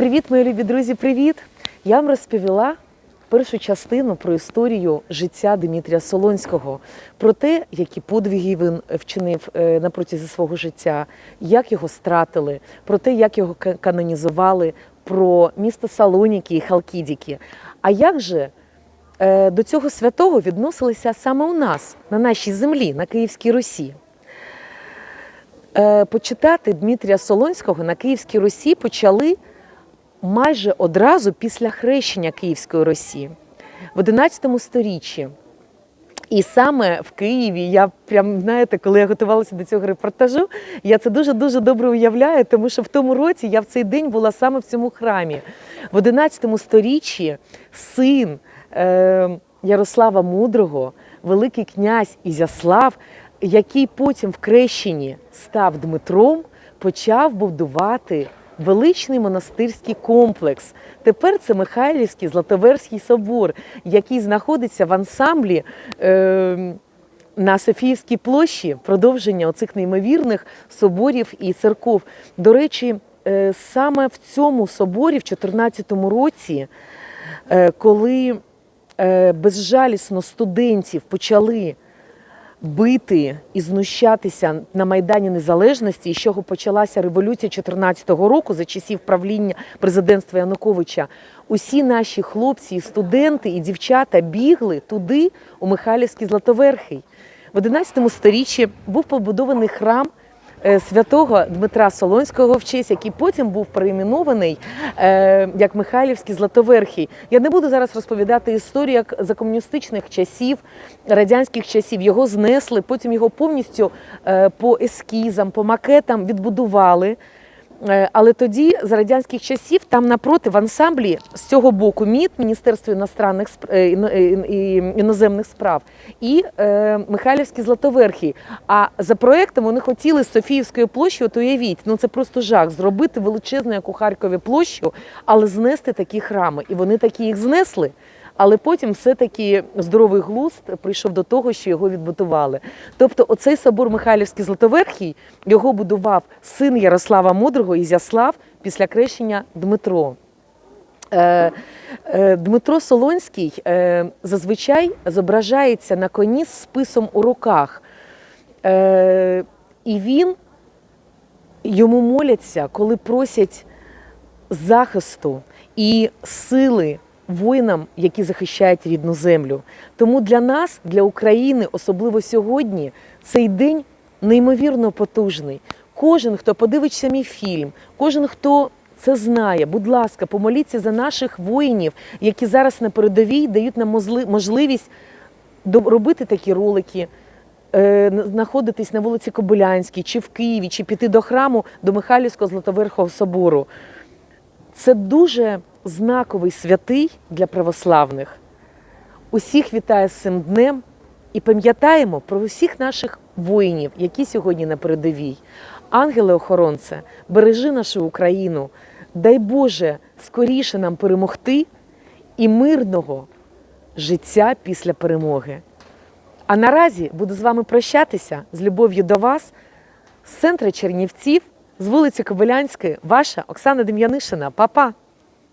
Привіт, мої любі друзі, привіт! Я вам розповіла першу частину про історію життя Дмитрія Солонського, про те, які подвиги він вчинив е, на протязі свого життя, як його стратили, про те, як його канонізували, про місто Салоніки і Халкідіки. А як же е, до цього святого відносилися саме у нас, на нашій землі, на Київській Русі? Е, Почитати Дмитрія Солонського на Київській Русі почали майже одразу після хрещення Київської Русі в 11 сторіччі. І саме в Києві я прям знаєте, коли я готувалася до цього репортажу, я це дуже дуже добре уявляю, тому що в тому році я в цей день була саме в цьому храмі. В 11 сторіччі син е, Ярослава Мудрого, великий князь Ізяслав, який потім в Крещенні став Дмитром, почав будувати величний монастирський комплекс. Тепер це Михайлівський Златоверський собор, який знаходиться в ансамблі. Е, на Софіївській площі продовження оцих неймовірних соборів і церков. До речі, е, саме в цьому соборі, в 2014 році, е, коли е, безжалісно студентів почали бити і знущатися на Майдані Незалежності, з чого почалася революція 2014 року за часів правління президентства Януковича, усі наші хлопці, студенти і дівчата бігли туди, у Михайлівський Златоверхий. В 11 сторіччі був побудований храм святого Дмитра Солонського вчись, який потім був перейменований е, як Михайлівський Златоверхий. Я не буду зараз розповідати історію, як за комуністичних часів, радянських часів його знесли, потім його повністю е, по ескізам, по макетам відбудували. Е, Але тоді, за радянських часів, там напроти в ансамблі з цього боку МІД, Міністерство іностранних е, е, іноземних справ, і Михайлівський Златоверхий. А за проектом вони хотіли з Софіївської площі, от уявіть, ну це просто жах, зробити величезну, як у Харкові площу, але знести такі храми. І вони такі їх знесли. Але потім все-таки здоровий глузд прийшов до того, що його відбудували. Тобто, оцей собор Михайлівський Златоверхий його будував син Ярослава Мудрого Ізяслав після крещення Дмитро. Е, е, Дмитро Солонський е, зазвичай зображається на коні з списом у руках. І він йому моляться, коли просять захисту і сили воїнам, які захищають рідну землю. Тому для нас, для України, особливо сьогодні, цей день неймовірно потужний. Кожен, хто подивиться мій фільм, кожен, хто це знає, будь ласка, помоліться за наших воїнів, які зараз на передовій дають нам можливість робити такі ролики, е, знаходитись на вулиці Кобилянській, чи в Києві, чи піти до храму до Михайлівського Златоверхого собору. Це дуже знаковий святий для православних. Усіх вітаю з цим днем і пам'ятаємо про усіх наших воїнів, які сьогодні на передовій. Ангеле-охоронце, бережи нашу Україну. Дай Боже скоріше нам перемогти і мирного життя після перемоги. А наразі буду з вами прощатися з любов'ю до вас з центру Чернівців, з вулиці Кобилянської, ваша Оксана Дем'янишина. Па-па!